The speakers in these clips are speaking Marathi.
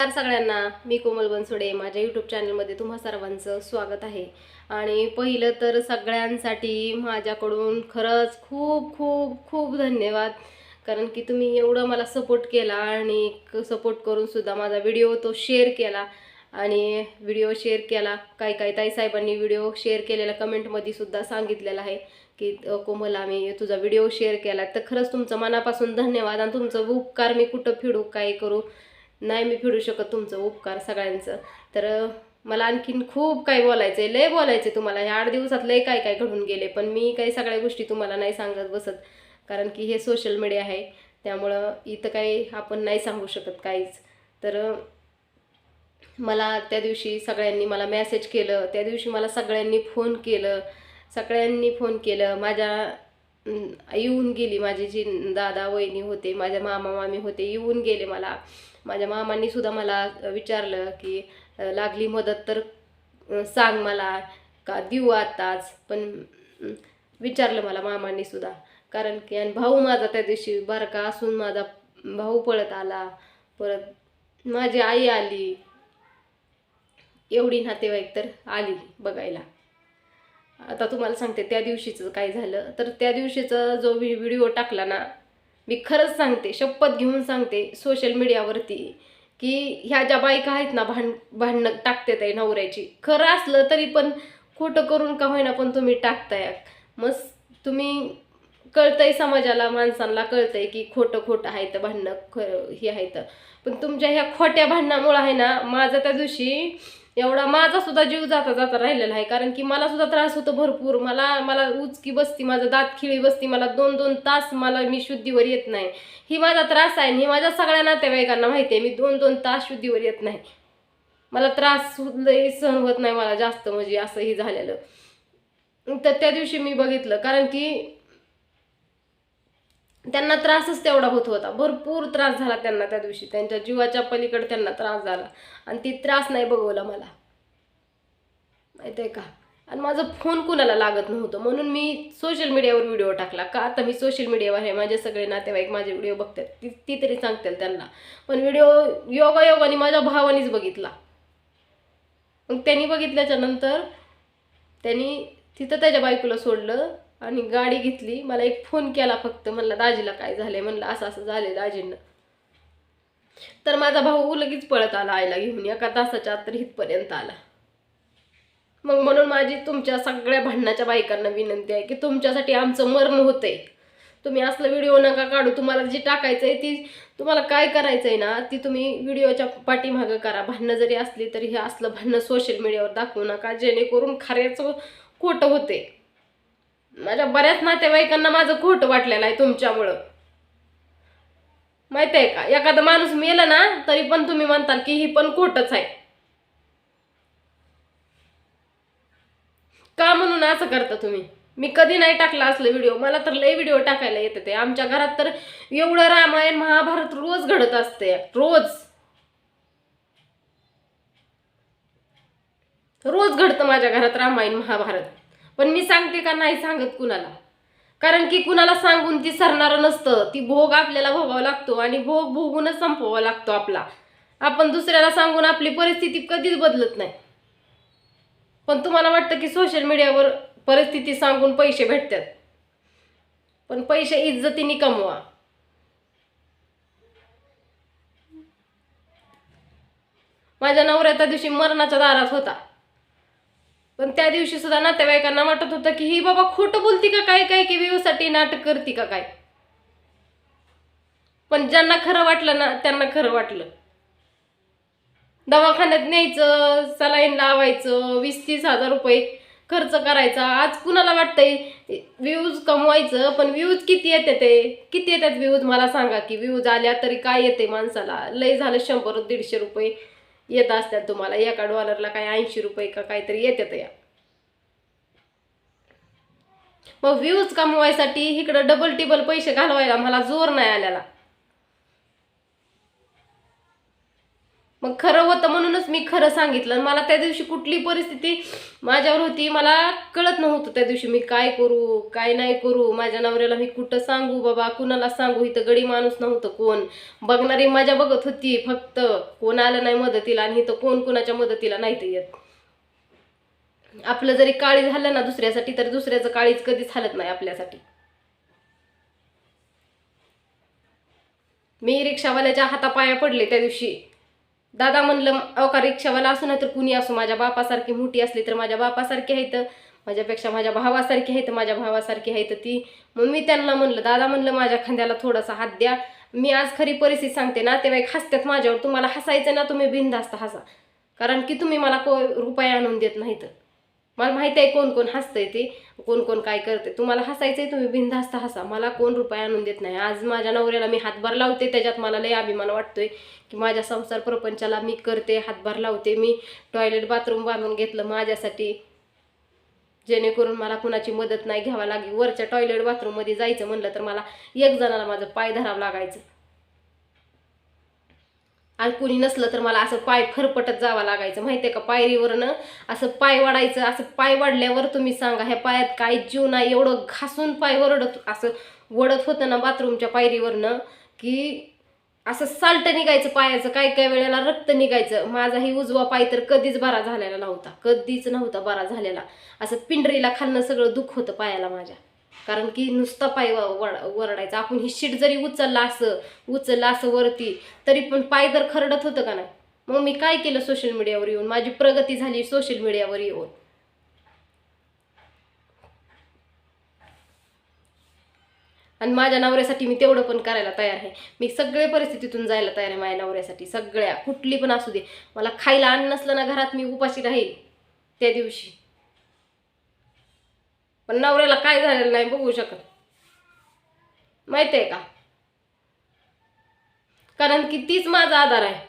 नमस्कार सगळ्यांना. मी कोमल बनसोडे. माझ्या यूट्यूब चॅनलमध्ये तुम्हा सर्वांचं स्वागत आहे. आणि पहिलं तर सगळ्यांसाठी माझ्याकडून खरंच खूप खूप खूप धन्यवाद. कारण की तुम्ही एवढं मला सपोर्ट केला आणि सपोर्ट करूनसुद्धा माझा व्हिडिओ तो शेअर केला. आणि व्हिडिओ शेअर केला. काही काही ताई साहेबांनी व्हिडिओ शेअर केलेला कमेंटमध्ये सुद्धा सांगितलेला आहे की कोमल आम्ही तुझा व्हिडिओ शेअर केला. तर खरंच तुमचं मनापासून धन्यवाद आणि तुमचं उपकार मी कुठं फिडू काय करू नाही मी फिडू शकत तुमचं उपकार सगळ्यांचं. तर मला आणखीन खूप काही बोलायचं आहे लय बोलायचं आहे तुम्हाला. ह्या आठ दिवसात लय काय काय घडून गेले पण मी काही सगळ्या गोष्टी तुम्हाला नाही सांगत बसत. कारण की हे सोशल मीडिया आहे त्यामुळं इथं काही आपण नाही सांगू शकत काहीच. तर मला त्या दिवशी सगळ्यांनी मला मॅसेज केलं त्या दिवशी मला सगळ्यांनी फोन केलं सगळ्यांनी फोन केलं. माझ्या येऊन गेली माझे जी दादा वहिनी होते माझ्या मामा मामी होते येऊन गेले मला. माझ्या मामांनी सुद्धा मला विचारलं की लागली मदत तर सांग मला का देऊ आताच? पण विचारलं मला मामांनी सुद्धा. कारण की आणि भाऊ माझा त्या दिवशी बारका असून माझा भाऊ पळत आला. परत माझी आई आली. एवढी नातेवाईक तर आली बघायला. आता तुम्हाला सांगते त्या दिवशीचं काय झालं? तर त्या दिवशीचा जो व्हि व्हिडिओ टाकला ना मी खरंच सांगते शपथ घेऊन सांगते सोशल मीडियावरती की ह्या ज्या बायका आहेत ना भांड भांडणं टाकतेत आहे नवऱ्याची खरं असलं तरी पण खोटं करून का होईना पण तुम्ही टाकताय. मग तुम्ही कळतंय समाजाला माणसांना कळतंय की खोटं खोटं आहे तर भांडणं खरं हे आहे तर. पण तुमच्या ह्या खोट्या भांडणामुळं आहे ना माझं त्या दिवशी एवढा माझा सुद्धा जीव जाता जाता राहिलेला आहे. कारण की मला सुद्धा त्रास होतो भरपूर. मला मला उचकी बसती माझं दात खिळी बसती मला दोन दोन तास मला मी शुद्धीवर येत नाही. ही माझा त्रास आहे आणि ही माझ्या सगळ्या नातेवाईकांना माहिती आहे. मी दोन दोन तास शुद्धीवर येत नाही. मला त्रास होत लई सहन होत नाही मला जास्त म्हणजे असं हे झालेलं. तर त्या दिवशी मी बघितलं. कारण की त्यांना त्रासच तेवढा होत होता. भरपूर त्रास झाला त्यांना त्या दिवशी. त्यांच्या जीवाच्या पलीकडे त्यांना त्रास झाला. आणि ती त्रास नाही बघवला मला. माहिती आहे का? आणि माझा फोन कुणाला लागत नव्हतं. म्हणून मी सोशल मीडियावर व्हिडिओ टाकला. का? आता मी सोशल मीडियावर आहे. माझे सगळे नातेवाईक माझे व्हिडिओ बघतात. ती ती तरी सांगतील त्यांना. पण व्हिडिओ योगायोगाने माझ्या भावानेच बघितला. मग त्यांनी बघितल्याच्या नंतर त्यांनी तिथं त्याच्या बायकोला सोडलं. आणि गाडी घेतली. मला एक फोन केला फक्त. म्हणलं दाजीला काय झालंय? म्हणलं असं असं झालंय दाजींना. तर माझा भाऊ लगेच पळत आला आईला घेऊन. एका तासाच्या आत तर इथपर्यंत आला. मग म्हणून माझी तुमच्या सगळ्या भांडणाच्या बायकांना विनंती आहे की तुमच्यासाठी आमचं मरण होतंय. तुम्ही असलं व्हिडिओ नका काढू. तुम्हाला जी टाकायचं आहे ती तुम्हाला काय करायचं आहे ना ती तुम्ही व्हिडिओच्या पाठीमागं करा. भांडणं जरी असली तरी हे असलं भांडणं सोशल मीडियावर दाखवू नका. जेणेकरून खऱ्याचं खोटं होते माझ्या बऱ्याच नातेवाईकांना माझं खोटं वाटलेलं आहे तुमच्यामुळं. माहिती आहे का? एखादा माणूस मेला ना तरी पण तुम्ही म्हणताल की ही पण खोटच आहे. का म्हणून असं करता तुम्ही? मी कधी नाही टाकला असलं व्हिडिओ मला तर लय व्हिडिओ टाकायला येते ते. आमच्या घरात तर एवढं रामायण महाभारत रोज घडत असते. रोज. रोज घडतं माझ्या घरात रामायण महाभारत. पण मी सांगते का नाही सांगत कुणाला? कारण की कुणाला सांगून ती सरणारं नसतं. ती भोग आपल्याला भोगावा लागतो आणि भोग भोगूनच संपवावा लागतो आपला. आपण दुसऱ्याला सांगून आपली परिस्थिती कधीच बदलत नाही. पण तुम्हाला वाटतं की सोशल मीडियावर परिस्थिती सांगून पैसे भेटतात. पण पैसे इज्जतीने कमवा. माझ्या नवऱ्या त्या दिवशी मरणाच्या दारात होता. पण त्या दिवशी सुद्धा नातेवाईकांना वाटत होतं की ही बाबा खोटं बोलती का काय काय की व्ह्यूसाठी नाटक करते का काय? पण ज्यांना खरं वाटलं ना त्यांना खरं वाटलं. दवाखान्यात न्यायचं सलाईन लावायचं वीस तीस हजार रुपये खर्च करायचा. आज कुणाला वाटतंय व्ह्यूज कमवायचं पण व्ह्यूज किती येते ते? किती येतात व्ह्यूज मला सांगा की व्ह्यूज आल्या तरी काय येते माणसाला? लय झालं शंभर दीडशे रुपये. येत असतात तुम्हाला. एका डॉलरला काय ऐंशी रुपये का काहीतरी येतात या. मग व्ह्यूज कमवायसाठी इकडं डबल टिबल पैसे घालवायला मला जोर नाही आलेला. मग खरं होतं म्हणूनच मी खरं सांगितलं. आणि मला त्या दिवशी कुठली परिस्थिती माझ्यावर होती मला कळत नव्हतं त्या दिवशी मी काय करू काय नाही करू. माझ्या नवऱ्याला मी कुठं सांगू बाबा? कुणाला सांगू? इथं गडी माणूस नव्हतं कोण. बघणारी माझ्या बघत होती फक्त. कोण आलं नाही मदतीला आणि इथं कोण कोणाच्या मदतीला नाही तर येत. आपलं जरी काळी झालं ना दुसऱ्यासाठी तर दुसऱ्याचं काळीच कधीच हालत नाही आपल्यासाठी. मी रिक्षावाल्याच्या हातापाया पडले त्या दिवशी. दादा म्हणलं अवकार रिक्षावाला असू नाही तर कुणी असो माझ्या बापासारखी मोठी असली तर माझ्या बापासारखी आहे तर माझ्यापेक्षा माझ्या भावासारखी आहे तर माझ्या भावासारखी आहे तर ती. मग मी त्यांना म्हणलं दादा म्हणलं माझ्या खांद्याला थोडासा हात द्या. मी आज खरी परिस्थिती सांगते ना तेव्हा हसतात माझ्यावर तुम्हाला हसायचं ना तुम्ही बिनधास्त हसा. कारण की तुम्ही मला को रुपये आणून देत नाहीत. मला माहिती आहे कोण कोण हसतंय ते कोण कोण काय करते तुम्हाला हसायचंय तुम्ही बिनधास्त हसा. मला कोण रुपये आणून देत नाही. आज माझ्या नवऱ्याला मी हातभार लावते त्याच्यात मला लय अभिमान वाटतोय की माझ्या संसार प्रपंचाला मी करते हातभार लावते. मी टॉयलेट बाथरूम बांधून घेतलं माझ्यासाठी. जेणेकरून मला कुणाची मदत नाही घ्यावा लागेल. वरच्या टॉयलेट बाथरूममध्ये जायचं म्हणलं तर मला एक जणाला माझं पाय धरावं लागायचं. आणि कुणी नसलं तर मला असं पाय फरफटत जावं लागायचं. माहितीये का? पायरीवरनं असं पाय वाढायचं असं पाय वाढल्यावर तुम्ही सांगा ह्या पायात काय जीव नाही? एवढं घासून पाय वरडत असं वडत होतं ना बाथरूमच्या पायरीवरनं की असं साल्ट निघायचं पायाचं काय काय वेळेला रक्त निघायचं. माझाही उजवा पाय तर कधीच बरा झालेला नव्हता. कधीच नव्हता बरा झालेला. असं पिंडरीला खाल्लं सगळं दुःख होतं पायाला माझ्या. कारण की नुसता पाय वरडायचा. आपण ही शीट जरी उचलला असं उचललं असं वरती तरी पण पाय तर खरडत होतं का नाही? मग मी काय केलं सोशल मीडियावर येऊन? माझी प्रगती झाली सोशल मीडियावर येऊन. आणि माझ्या नवऱ्यासाठी मी तेवढं पण करायला तयार आहे. मी सगळे परिस्थितीतून जायला तयार आहे माझ्या नवऱ्यासाठी. सगळ्या. कुठली पण असू दे. मला खायला अन्न नसलं ना घरात मी उपाशी राहील त्या दिवशी. पण नवऱ्याला काय झालेलं नाही बघू शकत. माहिती आहे का? कारण की तीच माझा आधार आहे.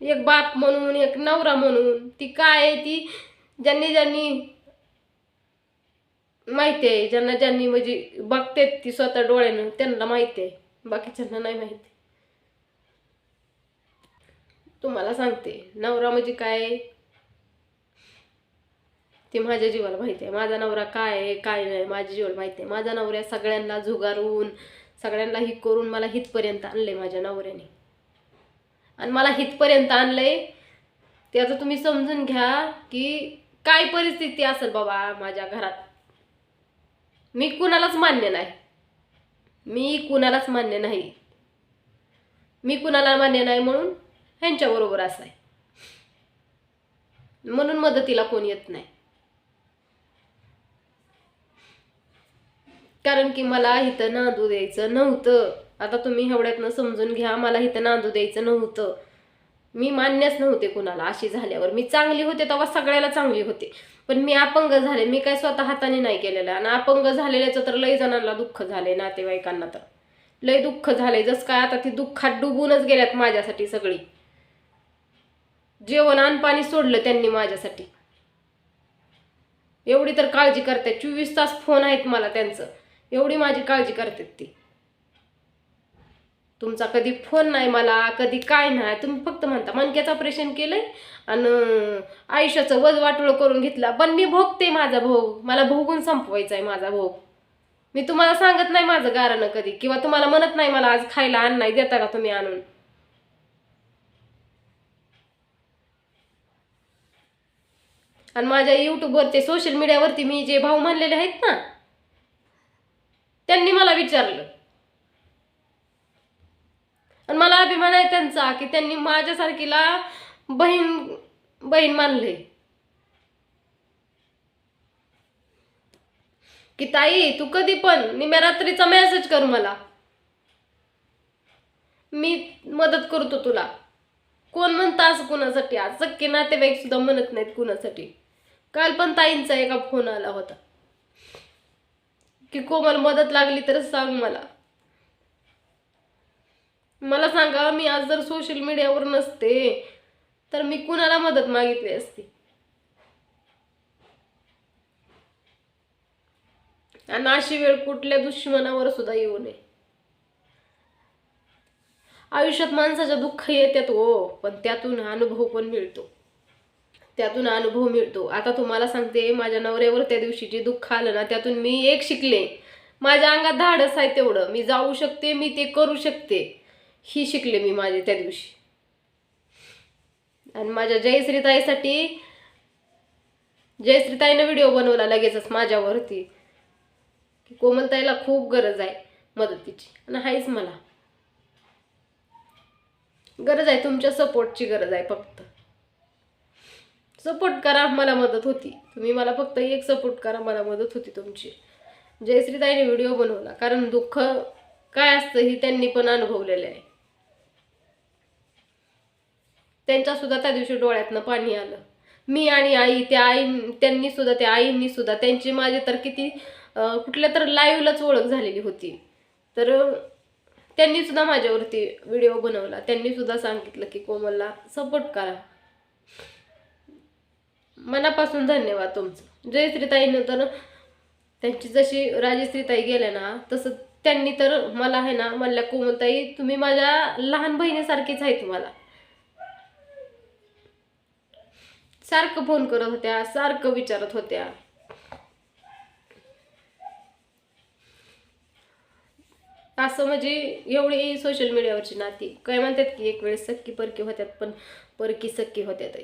एक बाप म्हणून एक नवरा म्हणून ती काय आहे ती ज्यांनी ज्यांनी माहिती आहे ज्यांना ज्यांनी म्हणजे बघतेत ती स्वतः डोळ्यानं त्यांना माहिती आहे बाकीच्यांना नाही माहिती. तुम्हाला सांगते नवरा म्हणजे काय? ते माझ्या जीवाला माहिती आहे. माझा नवरा काय आहे काय नाही माझ्या जीवाला माहिती आहे. माझा नवऱ्या सगळ्यांना झुगारून सगळ्यांना हित करून मला हितपर्यंत आणलंय माझ्या नवऱ्याने. आणि मला हितपर्यंत आणलंय त्याचं तुम्ही समजून घ्या की काय परिस्थिती असेल बाबा माझ्या घरात. मी कुणालाच मान्य नाही. मी कुणालाच मान्य नाही. मी कुणाला मान्य नाही म्हणून ह्यांच्याबरोबर असं आहे म्हणून मदतीला कोण येत नाही. कारण की मला इथं नांदू द्यायचं नव्हतं. आता तुम्ही एवढ्यातनं समजून घ्या मला इथं नांदू द्यायचं नव्हतं. मी मान्यच नव्हते कुणाला अशी झाल्यावर. मी चांगली होते तेव्हा सगळ्याला चांगली होते. पण मी अपंग झाले. मी काय स्वतः हाताने नाही केलेलं. आणि अपंग झालेल्याचं तर लय जणांना दुःख झाले नातेवाईकांना तर. लय दुःख झाले जस काय आता ती दुःखात डुबूनच गेल्यात माझ्यासाठी सगळी. जेवण अनपाणी सोडलं त्यांनी माझ्यासाठी. एवढी तर काळजी करते चोवीस तास फोन आहेत मला त्यांचं. एवढी माझी काळजी करतात ती. तुमचा कधी फोन नाही मला कधी काय नाही. तुम्ही फक्त म्हणता मनक्याचं ऑपरेशन केलंय आणि आयुष्याचं वजवाटोळ करून घेतला. पण मी भोगते माझा भोग. मला भोगून संपवायचा आहे माझा भोग. मी तुम्हाला सांगत नाही माझं गारणं कधी किंवा तुम्हाला म्हणत नाही मला आज खायला आण नाही देता का तुम्ही आणून. आणि माझ्या युट्यूबवरती सोशल मीडियावरती मी जे भाऊ म्हणलेले आहेत ना त्यांनी मला विचारलं. आणि मला अभिमान आहे त्यांचा की त्यांनी माझ्यासारखीला बहीण बहीण मानले. की ताई तू कधी पण निम्या रात्रीचा मेसेज कर मला. मी मदत करतो तुला. कोण म्हणता असं कुणासाठी? आज सक्की नातेवाईक सुद्धा म्हणत नाहीत कुणासाठी. काल पण ताईंचा एका फोन आला होता. की कोमल मदत लागली तर सांग मला. मला सांगा मी आज जर सोशल मीडियावर नसते तर मी कुणाला मदत मागितली असती? आणि अशी वेळ कुठल्या दुश्मनावर सुद्धा येऊ नये. आयुष्यात माणसाच्या दुःख येतात हो पण त्यातून अनुभव पण मिळतो. त्यातून अनुभव मिळतो. आता तुम्हाला सांगते माझ्या नवऱ्यावर त्या दिवशी जे दुःख आलं ना त्यातून मी एक शिकले. माझ्या अंगात धाडस आहे तेवढं. मी जाऊ शकते मी ते करू शकते. ही शिकले मी माझे त्या दिवशी. आणि माझ्या जयश्रीताईसाठी जयश्रीताईनं व्हिडिओ बनवला लगेचच माझ्यावरती. की कोमलताईला खूप गरज आहे मदतीची. आणि आहेच मला. गरज आहे तुमच्या सपोर्टची गरज आहे फक्त. सपोर्ट करा मला मदत होती. तुम्ही मला फक्त एक सपोर्ट करा मला मदत होती तुमची. जयश्रीताईने व्हिडिओ बनवला कारण दुःख काय असतं ही त्यांनी पण अनुभवलेलं आहे. त्यांच्यासुद्धा त्या दिवशी डोळ्यातनं पाणी आलं. मी आणि आई त्या आई त्यांनी सुद्धा त्या आईंनी सुद्धा त्यांची माझी तर किती कुठल्या तर लाईव्हलाच ओळख झालेली होती. तर त्यांनी सुद्धा माझ्यावरती व्हिडिओ बनवला. त्यांनी सुद्धा सांगितलं की कोमलला सपोर्ट करा. मनापासून धन्यवाद तुमचं. जयश्रीताईनं तर त्यांची जशी राजश्रीताई गेल्या ना तसं त्यांनी तर मला आहे ना म्हणल्या कोमलताई तुम्ही माझ्या लहान बहिणीसारखीच आहे तुम्हाला. सारखं फोन करत होत्या सारखं विचारत होत्या. असं म्हणजे एवढी सोशल मीडियावरची नाती. काय म्हणतात की एक वेळेस सक्की परकी होत्यात पण परकी सक्की होत्यात.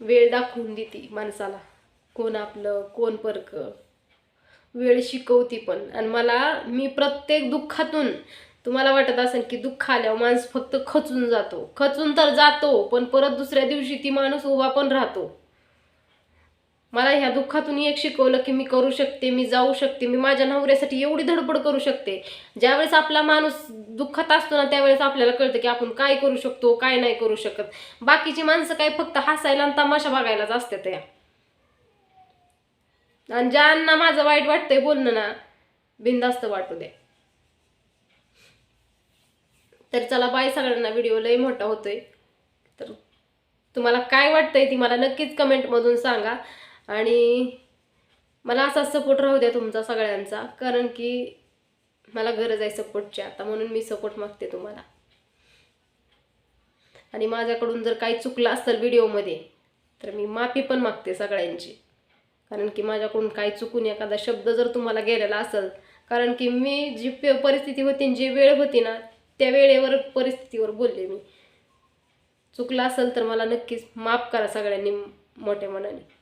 वेळ दाखवून देते माणसाला. कोण आपलं कोण परक. वेळ शिकवती पण. आणि मला मी प्रत्येक दुःखातून तुम्हाला वाटत असेल की दुःख आल्यावर माणूस फक्त खचून जातो. खचून तर जातो पण परत दुसऱ्या दिवशी ती माणूस उभा पण राहतो. मला ह्या दुःखातून एक शिकवलं की मी करू शकते मी जाऊ शकते मी माझ्या नवऱ्यासाठी एवढी धडपड करू शकते. ज्यावेळेस आपला माणूस दुःखात असतो ना त्यावेळेस आपल्याला कळतं की आपण काय करू शकतो काय नाही करू शकत. बाकीची माणसं काय फक्त हसायला आणि तमाशा बघायलाच असतात या आणि ज्यांना माझं वाईट वाटतंय बोलणं ना बिंदास्त वाटू दे. तर चला बाय सगळ्यांना व्हिडिओ लय मोठा होतोय. तर तुम्हाला काय वाटतंय ती मला नक्कीच कमेंटमधून सांगा. आणि मला असा सपोर्ट राहू द्या तुमचा सगळ्यांचा कारण की मला गरज आहे सपोर्टची आता म्हणून मी सपोर्ट मागते तुम्हाला. आणि माझ्याकडून जर काही चुकलं असेल व्हिडिओमध्ये तर मी माफी पण मागते सगळ्यांची. कारण की माझ्याकडून काही चुकून एखादा शब्द जर तुम्हाला गेलेला असेल कारण की मी जी पे- परिस्थिती होती जी वेळ होती ना त्या वेळेवर परिस्थितीवर बोलले मी. चुकलं असेल तर मला नक्कीच माफ करा सगळ्यांनी मोठ्या मनाने.